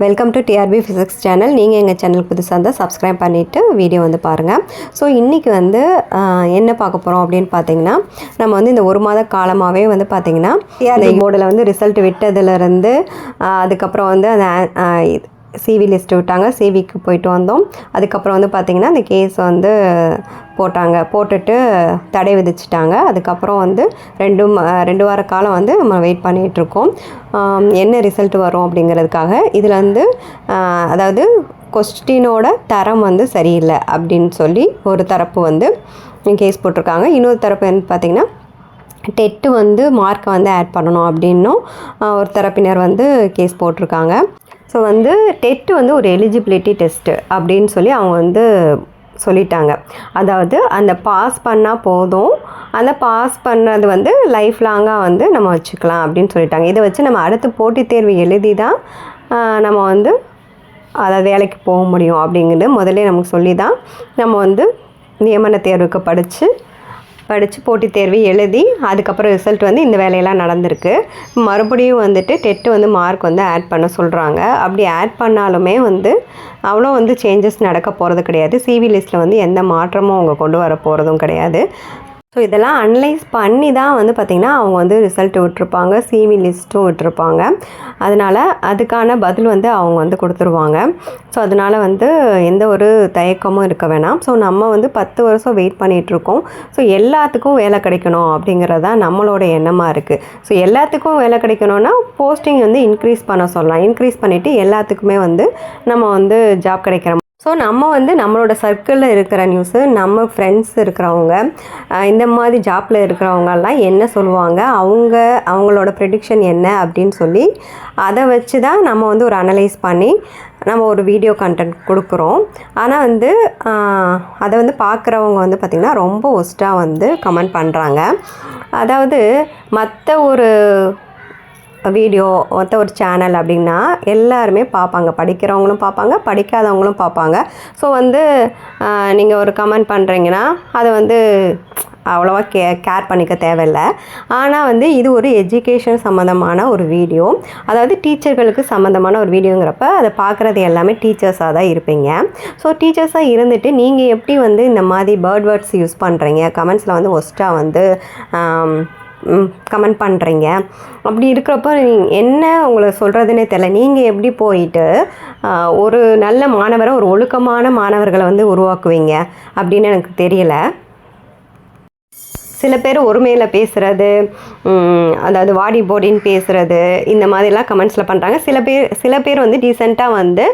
Welcome to TRB physics channel நீங்கள் எங்கள் channel புதுசாக இருந்தால் சப்ஸ்கிரைப் பண்ணிவிட்டு வீடியோ வந்து பாருங்கள் ஸோ இன்றைக்கி வந்து என்ன பார்க்க போகிறோம் அப்படின்னு பார்த்தீங்கன்னா நம்ம வந்து இந்த ஒரு மாத காலமாகவே வந்து பார்த்திங்கன்னா டிஆர்பி போர்டில் வந்து ரிசல்ட் விட்டதுலேருந்து அதுக்கப்புறம் வந்து அந்த சிவி லிஸ்ட்டு விட்டாங்க. சிவிக்கு போயிட்டு வந்தோம். அதுக்கப்புறம் வந்து பார்த்திங்கன்னா அந்த கேஸ் வந்து போட்டாங்க. போட்டுட்டு தடை விதிச்சிட்டாங்க. அதுக்கப்புறம் வந்து ரெண்டு ரெண்டு வார காலம் வந்து நம்ம வெயிட் பண்ணிகிட்ருக்கோம் என்ன ரிசல்ட் வரும் அப்படிங்கிறதுக்காக. இதில் வந்து அதாவது கொஸ்டினோட தரம் வந்து சரியில்லை அப்படின்னு சொல்லி ஒரு தரப்பு வந்து கேஸ் போட்டிருக்காங்க. இன்னொரு தரப்பு வந்து பார்த்திங்கன்னா டெட்டு வந்து மார்க்கை வந்து ஆட் பண்ணணும் அப்படின்னும் ஒரு தரப்பினர் வந்து கேஸ் போட்டிருக்காங்க. ஸோ வந்து டெட்டு வந்து ஒரு எலிஜிபிலிட்டி டெஸ்ட்டு அப்படின்னு சொல்லி அவங்க வந்து சொல்லிட்டாங்க. அதாவது அந்த பாஸ் பண்ணால் போதும். அந்த பாஸ் பண்ணுறது வந்து லைஃப் லாங்காக வந்து நம்ம வச்சுக்கலாம் அப்படின்னு சொல்லிட்டாங்க. இதை வச்சு நம்ம அடுத்து போட்டித் தேர்வு எழுதி தான் நம்ம வந்து அதை வேலைக்கு போக முடியும் அப்படிங்கிறது முதல்ல நமக்கு சொல்லி தான் நம்ம வந்து நியமன தேர்வுக்கு படித்து படித்து போட்டித் தேர்வு எழுதி அதுக்கப்புறம் ரிசல்ட் வந்து இந்த வேலையெல்லாம் நடந்திருக்கு. மறுபடியும் வந்துட்டு டெட்டு வந்து மார்க் வந்து ஆட் பண்ண சொல்கிறாங்க அப்படி ஆட் பண்ணாலுமே வந்து அவ்வளோ வந்து சேஞ்சஸ் நடக்க போகிறது கிடையாது. சிவி லிஸ்ட்டில் வந்து எந்த மாற்றமும் அவங்க கொண்டு வர போகிறதும் கிடையாது. ஸோ இதெல்லாம் அனலைஸ் பண்ணி தான் வந்து பார்த்திங்கன்னா அவங்க வந்து ரிசல்ட் விட்டுருப்பாங்க சிவி லிஸ்ட்டும் விட்டுருப்பாங்க. அதனால் அதுக்கான பதில் வந்து அவங்க வந்து கொடுத்துருவாங்க. ஸோ அதனால் வந்து எந்த ஒரு தயக்கமும் இருக்க வேணாம். ஸோ நம்ம வந்து பத்து வருஷம் வெயிட் பண்ணிகிட்ருக்கோம் ஸோ எல்லாத்துக்கும் வேலை கிடைக்கணும் அப்படிங்கிறது தான் நம்மளோட எண்ணமாக இருக்குது ஸோ எல்லாத்துக்கும் வேலை கிடைக்கணும்னா போஸ்டிங் வந்து இன்க்ரீஸ் பண்ண சொல்லலாம். இன்க்ரீஸ் பண்ணிவிட்டு எல்லாத்துக்குமே வந்து நம்ம வந்து ஜாப் கிடைக்கிற ஸோ நம்ம வந்து நம்மளோட சர்க்கிளில் இருக்கிற நியூஸு நம்ம ஃப்ரெண்ட்ஸ் இருக்கிறவங்க இந்த மாதிரி ஜாப்பில் இருக்கிறவங்கெல்லாம் என்ன சொல்லுவாங்க? அவங்க அவங்களோட ப்ரெடிக்ஷன் என்ன அப்படின்னு சொல்லி அதை வச்சு தான் நம்ம வந்து ஒரு அனலைஸ் பண்ணி நம்ம ஒரு வீடியோ கண்டென்ட் கொடுக்குறோம். ஆனால் வந்து அதை வந்து பார்க்குறவங்க வந்து பார்த்திங்கன்னா ரொம்ப ஒஸ்ட்டாக வந்து கமெண்ட் பண்ணுறாங்க அதாவது மற்ற ஒரு வீடியோ மற்ற ஒரு சேனல் அப்படின்னா எல்லாருமே பார்ப்பாங்க. படிக்கிறவங்களும் பார்ப்பாங்க படிக்காதவங்களும் பார்ப்பாங்க. ஸோ வந்து நீங்கள் ஒரு கமெண்ட் பண்ணுறீங்கன்னா அதை வந்து அவ்வளோவா கே கேர் பண்ணிக்க தேவையில்லை. ஆனால் வந்து இது ஒரு எஜுகேஷன் சம்மந்தமான ஒரு வீடியோ அதாவது டீச்சர்களுக்கு சம்மந்தமான ஒரு வீடியோங்கிறப்ப அதை பார்க்குறது எல்லாமே டீச்சர்ஸாக தான் இருப்பீங்க. ஸோ டீச்சர்ஸாக இருந்துட்டு நீங்கள் எப்படி வந்து இந்த மாதிரி பேர்ட் வேர்ட்ஸ் யூஸ் பண்ணுறீங்க கமெண்ட்ஸில் வந்து ஒஸ்ட்டாக வந்து கமெண்ட் பண்ணுறீங்க அப்படி இருக்கிறப்போ என்ன உங்களை சொல்கிறதுனே தெரில நீங்கள் எப்படி போயிட்டு ஒரு நல்ல மாணவரை ஒரு ஒழுக்கமான மாணவர்களை வந்து உருவாக்குவீங்க அப்படின்னு எனக்கு தெரியல. சில பேர் ஒருமையில் பேசுகிறது அதாவது வாடி போடின்னு பேசுகிறது இந்த மாதிரிலாம் கமெண்ட்ஸில் பண்ணுறாங்க சில பேர் சில பேர் வந்து டீசெண்டாக வந்து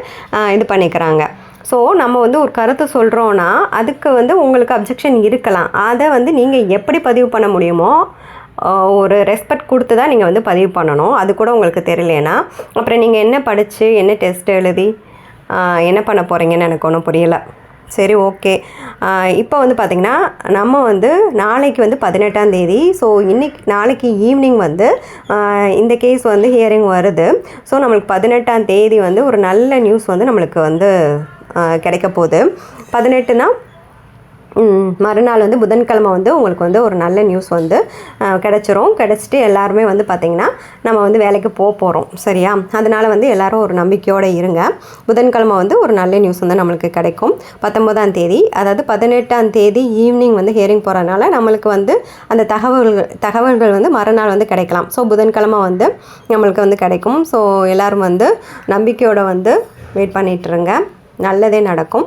இது பண்ணிக்கிறாங்க. ஸோ நம்ம வந்து ஒரு கருத்து சொல்கிறோன்னா அதுக்கு வந்து உங்களுக்கு அப்ஜெக்ஷன் இருக்கலாம். அதை வந்து நீங்கள் எப்படி பதிவு பண்ண முடியுமோ ஒரு ரெஸ்பெக்ட் கொடுத்து தான் நீங்கள் வந்து பதிவு பண்ணணும். அது கூட உங்களுக்கு தெரியலனா அப்புறம் நீங்கள் என்ன படித்து என்ன டெஸ்ட் எழுதி என்ன பண்ண போகிறீங்கன்னு எனக்கு ஒன்றும் புரியலை. சரி ஓகே இப்போ வந்து பார்த்திங்கன்னா நம்ம வந்து நாளைக்கு வந்து பதினெட்டாம் தேதி ஸோ இன்றைக்கி நாளைக்கு ஈவினிங் வந்து இந்த கேஸ் வந்து ஹியரிங் வருது. ஸோ நம்மளுக்கு பதினெட்டாம் தேதி வந்து ஒரு நல்ல நியூஸ் வந்து நம்மளுக்கு வந்து கிடைக்க போகுது. பதினெட்டுனா மறுநாள் வந்து புதன்கிழமை வந்து உங்களுக்கு வந்து ஒரு நல்ல நியூஸ் வந்து கிடச்சிரும். கிடைச்சிரும் எல்லாருமே வந்து பார்த்திங்கன்னா நம்ம வந்து வேலைக்கு போக போகிறோம் சரியா? அதனால் வந்து எல்லோரும் ஒரு நம்பிக்கையோடு இருங்க. புதன்கிழமை வந்து ஒரு நல்ல நியூஸ் வந்து நம்மளுக்கு கிடைக்கும். பத்தொன்பதாம் தேதி அதாவது பதினெட்டாம் தேதி ஈவினிங் வந்து ஹியரிங் போகிறனால நம்மளுக்கு வந்து அந்த தகவல்கள் தகவல்கள் வந்து மறுநாள் வந்து கிடைக்கலாம். ஸோ புதன்கிழமை வந்து நம்மளுக்கு வந்து கிடைக்கும். ஸோ எல்லோரும் வந்து நம்பிக்கையோடு வந்து வெயிட் பண்ணிகிட்ருங்க நல்லதே நடக்கும்.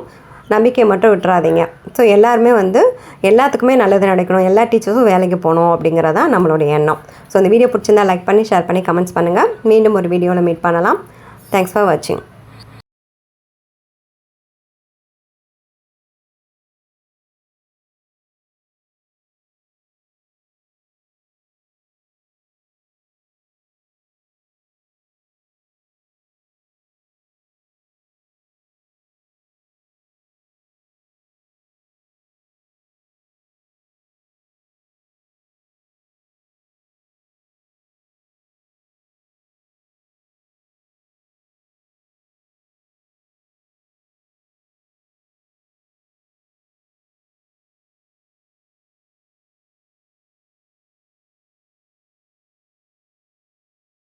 நம்பிக்கை மட்டும் விட்டுறாதீங்க. ஸோ எல்லாருமே வந்து எல்லாத்துக்குமே நல்லது நடக்கணும். எல்லா டீச்சர்ஸும் வேலைக்கு போகணும் அப்படிங்கிறதான் நம்மளுடைய எண்ணம். ஸோ இந்த வீடியோ பிடிச்சிருந்தா லைக் பண்ணி ஷேர் பண்ணி கமெண்ட்ஸ் பண்ணுங்கள் மீண்டும் ஒரு வீடியோவில் மீட் பண்ணலாம். தேங்க்ஸ் ஃபார் வாட்சிங்